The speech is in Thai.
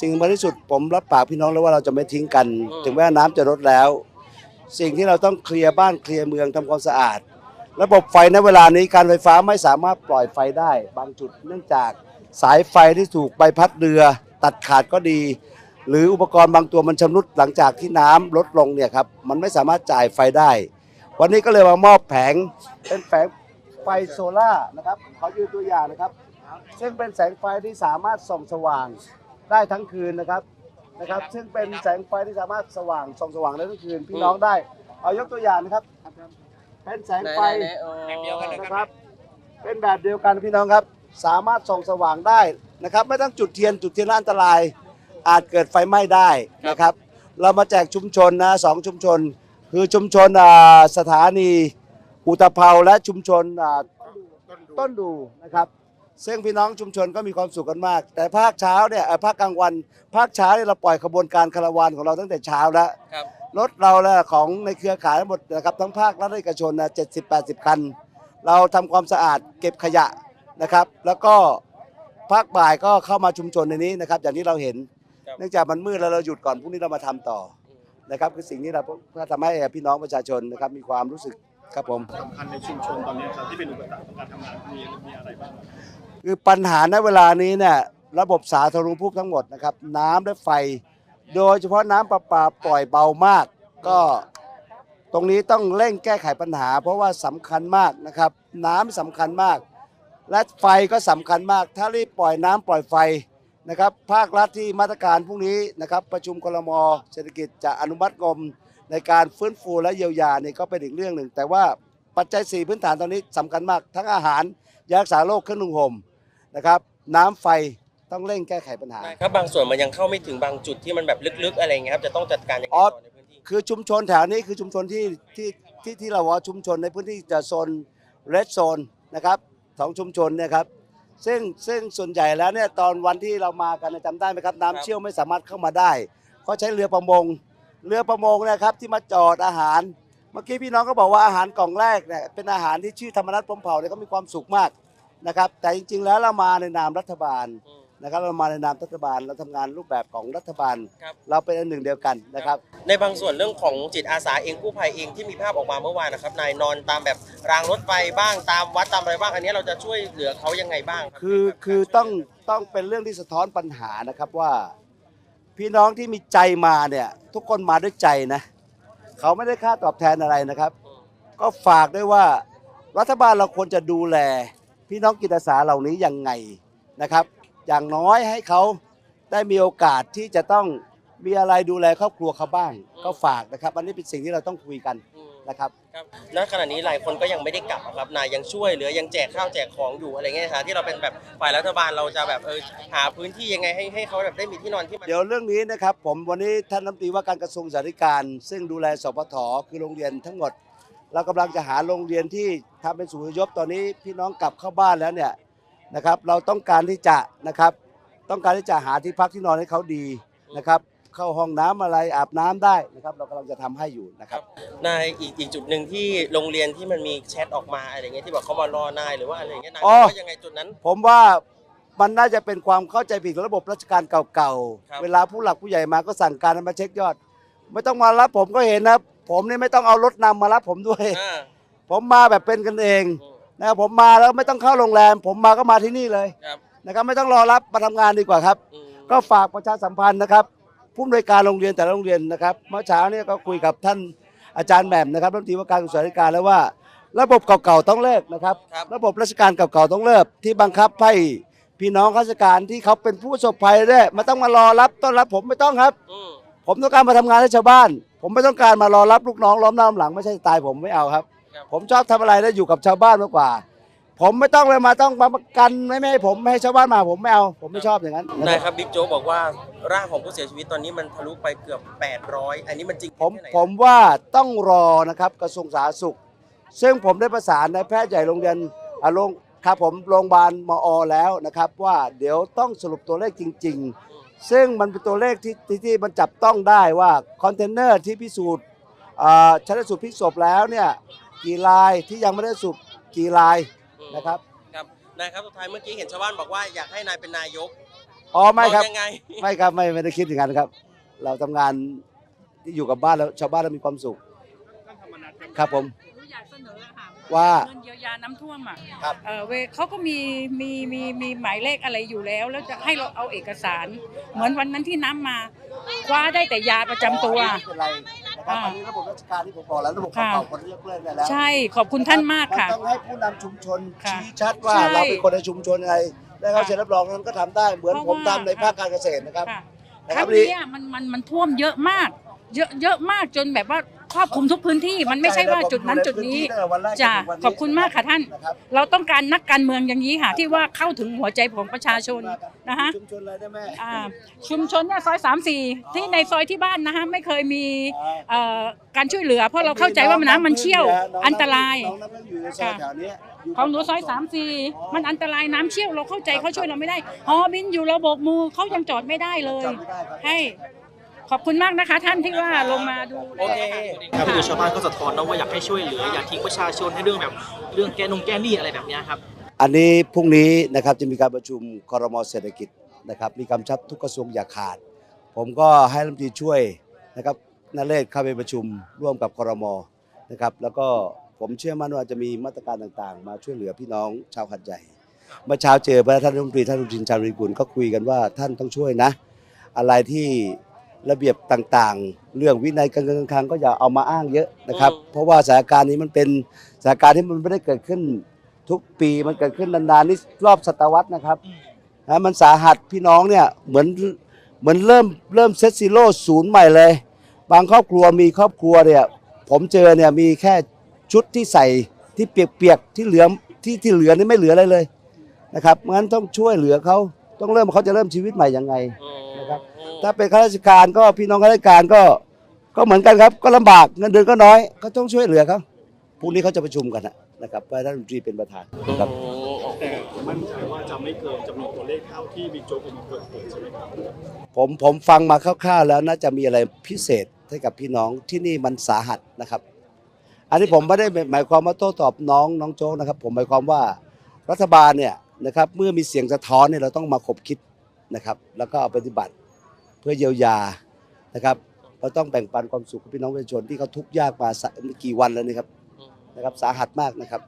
สิ่งสำคัญที่สุดผมรับปากพี่น้องแล้วว่าเราจะไม่ทิ้งกันอืมถึงแม้น้ำจะลดแล้ว สิ่งที่เราต้องเคลียร์บ้านเคลียร์เมืองทำความสะอาด ระบบไฟณเวลานี้การไฟฟ้าไม่สามารถปล่อยไฟได้ บางจุดเนื่องจากสายไฟที่ถูกใบพัดเรือตัดขาดก็ดี หรืออุปกรณ์บางตัวมันชำรุดหลังจากที่น้ำลดลงเนี่ยครับมันไม่สามารถจ่ายไฟได้ วันนี้ก็เลยมามอบแผงเป็นแผงไฟโซล่าร์นะครับขอยืนตัวอย่างนะครับ ซึ่งเป็นแสงไฟที่สามารถส่องสว่าง ได้ทั้งคืนนะครับนะครับ ซึ่งเป็นแสงไฟที่สามารถสว่างส่องสว่างได้ทั้งคืนพี่น้องได้ เอายกตัวอย่างนะครับ เป็นแสงไหนไฟไหนไหนเดียวกันนะครับ เป็นแบบเดียวกันพี่น้องครับ สามารถส่องสว่างได้นะครับ ไม่ต้องจุดเทียนจุดเทียนแล้วอันตราย อาจเกิดไฟไหม้ได้นะครับ เรามาแจกชุมชนนะสองชุมชน คือชุมชนอ่าสถานีอุตภเปาและชุมชนอ่าต้นดูนะครับ ซึ่งพี่น้องชุมชนก็มีความสุขกันมาก แต่ภาคเช้าเนี่ยเอ่อภาคกลางวัน ภาคเช้าเนี่ยเราปล่อยขบวนการคาราวานของเราตั้งแต่เช้าแล้วครับ รถเราและของในเครือข่ายทั้งหมดนะครับทั้งภาครัฐและเอกชนนะเจ็ดสิบแปดสิบคัน เราทำความสะอาดเก็บขยะนะครับ แล้วก็ภาคบ่ายก็เข้ามาชุมชนในนี้นะครับ อย่างที่เราเห็น ครับ เนื่องจากมันมืดแล้วเราหยุดก่อนพรุ่งนี้เรามาทำต่อนะครับคือสิ่งที่เราเพื่อทำให้พี่น้องประชาชนนะครับมีความรู้สึก ครับผมสำคัญในชุมชนตอนนี้ครับที่เป็นอุปสรรคของการทำงานมีมีอะไรบ้างครับคือปัญหาณเวลานี้เนี่ยระบบสาธารณูปโภคทั้งหมดนะครับน้ำและไฟ โดยเฉพาะน้ำประปาปล่อยเบามาก ก็ตรงนี้ต้องเร่งแก้ไขปัญหา เพราะว่าสำคัญมากนะครับ น้ำสำคัญมาก และไฟก็สำคัญมาก ถ้ารีบปล่อยน้ำปล่อยไฟนะครับภาครัฐที่มาตรการพรุ่งนี้นะครับประชุมคลมเศรษฐกิจจะอนุมัติงบ ในการฟื้นฟูและเยียวยานี่ก็เป็นอีกเรื่องหนึ่ง แต่ว่าปัจจัยสี่พื้นฐานตอนนี้สำคัญมาก ทั้งอาหารยารักษาโรคเครื่องนุ่งห่มนะครับน้ำไฟต้องเร่งแก้ไขปัญหาได้ครับบางส่วนมันยังเข้าไม่ถึงบางจุดที่มันแบบลึกๆอะไรอย่างเงี้ยครับจะต้องจัดการยังไงอ๋อต่อในพื้นที่คือชุมชนแถวนี้คือชุมชนที่ที่ที่ที่เราว่าชุมชนในพื้นที่จะโซนเรดโซนนะครับสองชุมชนเนี่ยครับซึ่งซึ่งส่วนใหญ่แล้วเนี่ยตอนวันที่เรามากันเนยจำได้ไหมครับ น้ำเชี่ยวไม่สามารถเข้ามาได้ ก็ใช้เรือประมง เรือประมงเนะครับที่มาจอดอาหาร เมื่อกี้พี่น้องก็บอกว่าอาหารกล่องแรกเนี่ยเป็นอาหารที่ชื่อธรรมนัฐพรหมเผ่าเนี่ยเขามีความสุขมากนะครับ แต่จริง ๆ แล้วเรามาในนามรัฐบาลอืมนะครับเรามาในนามรัฐบาลเราทำงานรูปแบบของรัฐบาลครับเราเป็นอันหนึ่งเดียวกันนะครับ ในบางส่วนเรื่องของจิตอาสาเองกู้ภัยเองที่มีภาพออกมาเมื่อวานนะครับนายนอนตามแบบรางรถไฟบ้างตามวัดตามอะไรบ้างอันนี้เราจะช่วยเหลือเขายังไงบ้างรับคือคือต้องต้องเป็นเรื่องที่สะท้อนปัญหานะครับว่า พี่น้องที่มีใจมาเนี่ยทุกคนมาด้วยใจนะ เขาไม่ได้ค่าตอบแทนอะไรนะครับ ก็ฝากด้วยว่ารัฐบาลเราควรจะดูแล พี่น้องกิตอาสาเหล่านี้ยังไงนะครับ อย่างน้อยให้เขาได้มีโอกาสที่จะต้องมีอะไรดูแลครอบครัวเขาบ้าง ก็ฝากนะครับ อันนี้เป็นสิ่งที่เราต้องคุยกัน นะครับครับ ณขณะนี้หลายคนก็ยังไม่ได้กลับอะครับนายยังช่วยเหลือยังแจกข้าวแจกของอยู่อะไรเงี้ยนะที่เราเป็นแบบฝ่ายรัฐบาลเราจะแบบเออหาพื้นที่ยังไงให้ให้เขาแบบได้มีที่นอนที่มัน เดี๋ยวเรื่องนี้นะครับผมวันนี้ท่านรัฐมนตรีว่าการกระทรวงสาธารณการ ซึ่งดูแลสพทคือโรงเรียนทั้งหมด เรากำลังจะหาโรงเรียนที่ทำเป็นศูนย์อพยพตอนนี้พี่น้องกลับเข้าบ้านแล้วเนี่ยนะครับเราต้องการที่จะนะครับต้องการที่จะหาที่พักที่นอนให้เขาดีนะครับ เข้าห้องน้ำอะไรอาบน้ำได้นะครับ เรากำลังจะทำให้อยู่นะครับนายอีกอีกจุดหนึ่งที่โรงเรียนที่มันมีแชทออกมาอะไรเงี้ยที่บอกเขามารอนายหรือว่าอะไรเงี้ยนายอ๋อว่ายังไงจุดนั้น ผมว่ามันน่าจะเป็นความเข้าใจผิดของระบบราชการเก่าครับๆเวลาผู้หลักผู้ใหญ่มาก็สั่งการให้มาเช็คยอด ไม่ต้องมารับผมก็เห็นนะ ผมนี่ไม่ต้องเอารถนำมารับผมด้วยอ่าผมมาแบบเป็นกันเองอืมนะครับผมมาแล้วไม่ต้องเข้าโรงแรม ผมมาก็มาที่นี่เลยครับนะครับไม่ต้องรอรับมาทำงานดีกว่าครับอืมก็ฝากประชาสัมพันธ์นะครับ ผู้อำนวยการโรงเรียนแต่ละโรงเรียนนะครับ เมื่อเช้าเนี่ยก็คุยกับท่านอาจารย์แหม่มนะครับรัฐมนตรีว่าการกระทรวงศึกษาธิการแล้วว่า ระบบเก่าๆต้องเลิกนะครับครับระบบราชการเก่าๆต้องเลิกที่บังคับให้พี่น้องข้าราชการที่เขาเป็นผู้ประสบภัยด้วยไมาต้องมารอรับต้อนรับผมไม่ต้องครับอืมผมต้องการมาทำงานให้ชาวบ้าน ผมไม่ต้องการมารอรับลูกน้องล้อมหน้าล้อมหลังไม่ใช่สไตล์ผมไม่เอาครับครับผมชอบทำอะไรแล้วอยู่กับชาวบ้านมากกว่า ผมไม่ต้องเลยมาต้องมาประกันไม่ไม่ให้ผมไม่ให้ชาวบ้านมาผมไม่เอาผมไม่ชอบอย่างนั้นนะนายคครับรับบิ๊กโจ๊กบอกว่าร่างของผู้เสียชีวิตตอนนี้มันทะลุไปเกือบ 800 อันนี้มันจริงผมแค่ไหนผมว่าต้องรอนะครับกระทรวงสาธารณสุข ซึ่งผมได้ประสานในายแพทย์ใหญ่โรงเรียนอ่าโรงครับผมโรงพยาบาลมอแล้วนะครับ ว่าเดี๋ยวต้องสรุปตัวเลขจริง ๆ ซึ่งมันเป็นตัวเลขที่ที่ที่มันจับต้องได้ว่าคอนเทนเนอร์ที่พิสูจน์อ่าชันสูตรพลิกศพแล้วเนี่ยกี่ลายที่ยังไม่ได้สูบกี่ลายอืม นะครับครับนายครับสุดท้ายเมื่อกี้เห็นชาวบ้านบอกว่าอยากให้นายเป็นนายกอ๋อไม่ครับมองยังไง ไม่ครับไม่ไม่ได้คิดอย่างนั้นครับ เราทำงานที่อยู่กับบ้านแล้วชาวบ้านเรามีความสุข ครับผมหนูอยากเสนออะค่ะว่าเงินเยียวยาน้ำท่วมอะครับเออเวเขาก็มีมีมีมีหมายเลขอะไรอยู่แล้ว แล้วจะให้เราเอาเอกสาร เหมือนวันนั้นที่น้ำมาคว้าได้แต่ยาประจำตัวไม่เป็ นไรนะครับอันนี้ระบบราชการที่ผมบอกแล้วระบบค่ะเก่าๆคนเลิกเลิกได้แล้วใช่ขอบคุณท่านมากค่ะนต้องให้ผู้นำชุมชนค่ะชี้ชัดว่าใช่เราเป็นคนในชุมชนอะไรได้เขาค่ะเซ็นรับรองนั้นก็ทำได้เหมือนเพราะผมว่าทำในภาคการเกษตรนะครับค่ะนะคครัรั้บงนี่เนี้ยมันมันมันท่วมเยอะมาก เยอะเยอะมากจนแบบว่า ครอบคลุมทุกพื้นที่มันไม่ใช่ว่าจุดนั้นจุดนี้จ้ะขอบคุณมากค่ะท่านนะครับเราต้องการนักการเมืองอย่างนี้ค่ะ ที่ว่าเข้าถึงหัวใจของประชาชนนะฮะชุมชนอะไรได้ไหมอ่าชุมชนเนี่ยซอยสามสี่ที่ในซอยที่บ้านนะฮะไม่เคยมีเอ่อการช่วยเหลือ เพราะเราเข้าใจว่ามันน้ำมันเชี่ยวอันตรายน้องน้ำพึ่งอยู่ในซอยแถวเนี้ยยู่ของหนูซอยสามสี่มันอันตรายน้ำเชี่ยวเราเข้าใจเขาช่วยเราไม่ได้ฮอบินอยู่ระบบมือเขายังจอดไม่ได้เลยจำไม่ได้ครับให้ ขอบคุณมากนะคะ ท่านที่ว่าลงมาดูโอเคครับคือชาวบ้านก็สะท้อนนะว่าอยากให้ช่วยเหลืออยากทิ้งประชาชนให้เรื่องแบบเรื่องแก้นงแก้หนี้อะไรแบบเนี้ยครับอันนี้พรุ่งนี้นะครับจะมีการประชุมครมเศรษฐกิจนะครับมีกำชับทุกกระทรวงอย่าขาด ผมก็ให้รัฐมนตรีช่วยนะครับนเรศเข้าไปประชุมร่วมกับครมนะครับแล้วก็ผมเชื่อมั่นว่าจะมีมาตรการต่างๆ มาช่วยเหลือพี่น้องชาวขัดใหญ่เมื่อเช้าเจอพระท่านรัฐมนตรีท่านรุจินชาญวิกุลก็คุยกันว่าท่านต้องช่วยนะ อะไรที่ ระเบียบต่างๆ เรื่องวินัยการเงินการคลังก็อย่าเอามาอ้างเยอะนะครับอืมเพราะว่าสถานการณ์นี้มันเป็นสถานการณ์ที่มันไม่ได้เกิดขึ้นทุกปีมันเกิดขึ้นนานๆนี่รอบศตวรรษนะครับนะมันสาหัสพี่น้องเนี่ยเหมือนเหมือนเริ่มเริ่มเซตซีโร่ศูนย์ใหม่เลย บางครอบครัวมีครอบครัวเนี่ยผมเจอเนี่ยมีแค่ชุดที่ใส่ที่เปียกๆที่เหลือที่ที่เหลือนี่ไม่เหลืออะไรเลยนะครับงั้นต้องช่วยเหลือเขาต้องเริ่มเขาจะเริ่มชีวิตใหม่ยังไงอืมนะครับ ถ้าเป็นข้าราชการก็พี่น้องข้าราชการก็ก็เหมือนกันครับ ก็ลำบากเงินเดือนก็น้อยก็ต้องช่วยเหลือเขาพรุ่งนี้เขาจะประชุมกันนะนะครับให้ท่านรัฐมนตรีเป็นประธานนะครับ แต่มั่นใจว่าจะไม่เกินจำนวนตัวเลขเท่าที่บิ๊กโจ๊กเป็นเปิดเผยใช่ไหมครับผมผมฟังมาคร่าวๆแล้วน่าจะมีอะไรพิเศษให้กับพี่น้องที่นี่มันสาหัสนะครับ อันนี้ผมไม่ได้หมายความว่าโต้ตอบน้องน้องโจ๊กนะครับ ผมหมายความว่ารัฐบาลเนี่ยนะครับเมื่อมีเสียงสะท้อนเนี่ยเราต้องมาขบคิดนะครับ แล้วก็เอาปฏิบัติเพื่อเยียวยานะครับเราต้องแบ่งปันความสุขกับพี่น้องประชาชนที่เขาทุกข์ยากมาสักกี่วันแล้วนี่ครับนะครับสาหัสมากนะครับ